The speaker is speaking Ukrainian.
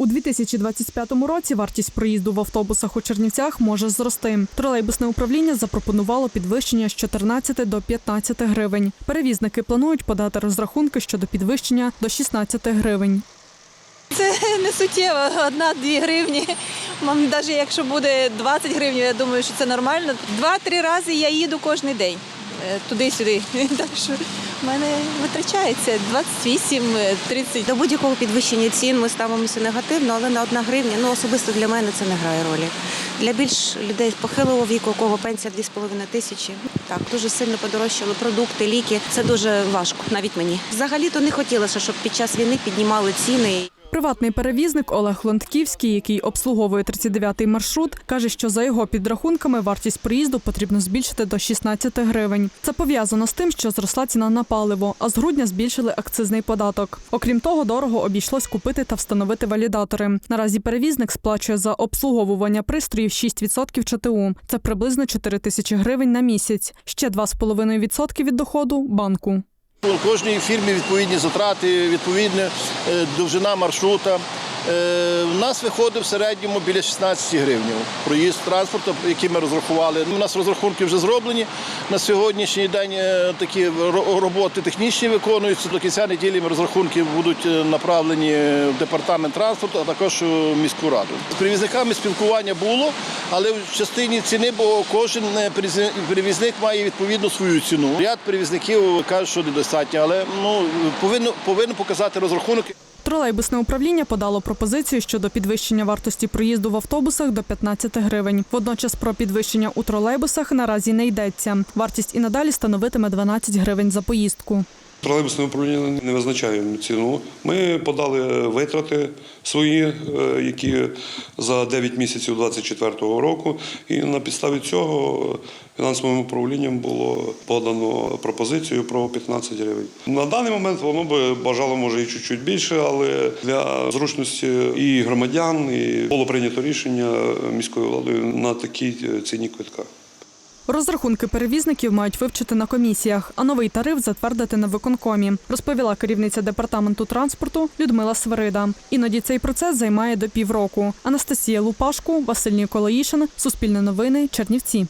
У 2025 році вартість проїзду в автобусах у Чернівцях може зрости. Тролейбусне управління запропонувало підвищення з 14 до 15 гривень. Перевізники планують подати розрахунки щодо підвищення до 16 гривень. Це не суттєво, одна-дві гривні. Навіть якщо буде 20 гривень, я думаю, що це нормально. Два-три рази я їду кожен день туди-сюди. Так що в мене витрачається 28, е, 30. До будь-якого підвищення цін ми ставимося негативно, але на одна гривня ну особисто для мене це не грає ролі. Для більш людей похилого віку, у кого пенсія 2,5 тисячі, так дуже сильно подорожчали продукти, ліки. Це дуже важко, навіть мені. Взагалі то не хотілося, щоб під час війни піднімали ціни. Приватний перевізник Олег Лонтківський, який обслуговує 39-й маршрут, каже, що за його підрахунками вартість проїзду потрібно збільшити до 16 гривень. Це пов'язано з тим, що зросла ціна на паливо, а з грудня збільшили акцизний податок. Окрім того, дорого обійшлось купити та встановити валідатори. Наразі перевізник сплачує за обслуговування пристроїв 6% ЧТУ. Це приблизно 4 тисячі гривень на місяць. Ще 2,5% від доходу банку. У кожній фірмі відповідні затрати, відповідна е, довжина маршрута. Е, У нас виходить в середньому біля 16 гривень проїзд транспорту, який ми розрахували. У нас розрахунки вже зроблені. На сьогоднішній день е, такі роботи технічні виконуються. До кінця неділі розрахунки будуть е, направлені в департамент транспорту, а також у міську раду. З перевізниками спілкування було, але в частині ціни, бо кожен е, перевізник має відповідну свою ціну. Ряд перевізників кажуть, що недостатньо, але ну повинно повинно показати розрахунок. Тролейбусне управління подало пропозицію щодо підвищення вартості проїзду в автобусах до 15 гривень. Водночас про підвищення у тролейбусах наразі не йдеться. Вартість і надалі становитиме 12 гривень за поїздку. Тролейбусне управління не визначає ціну. Ми подали витрати свої, е, які за 9 місяців 2024 року, і на підставі цього фінансовим управлінням було подано пропозицію про 15 гривень. На даний момент воно би бажало може і чуть-чуть більше, але для зручності і громадян і було прийнято рішення міською владою на такій ціні квитка. Розрахунки перевізників мають вивчити на комісіях, а новий тариф затвердити на виконкомі, розповіла керівниця департаменту транспорту Людмила Сварида. Іноді цей процес займає до півроку. Анастасія Лупашку, Василь Ніколаїшин, Суспільне новини, Чернівці.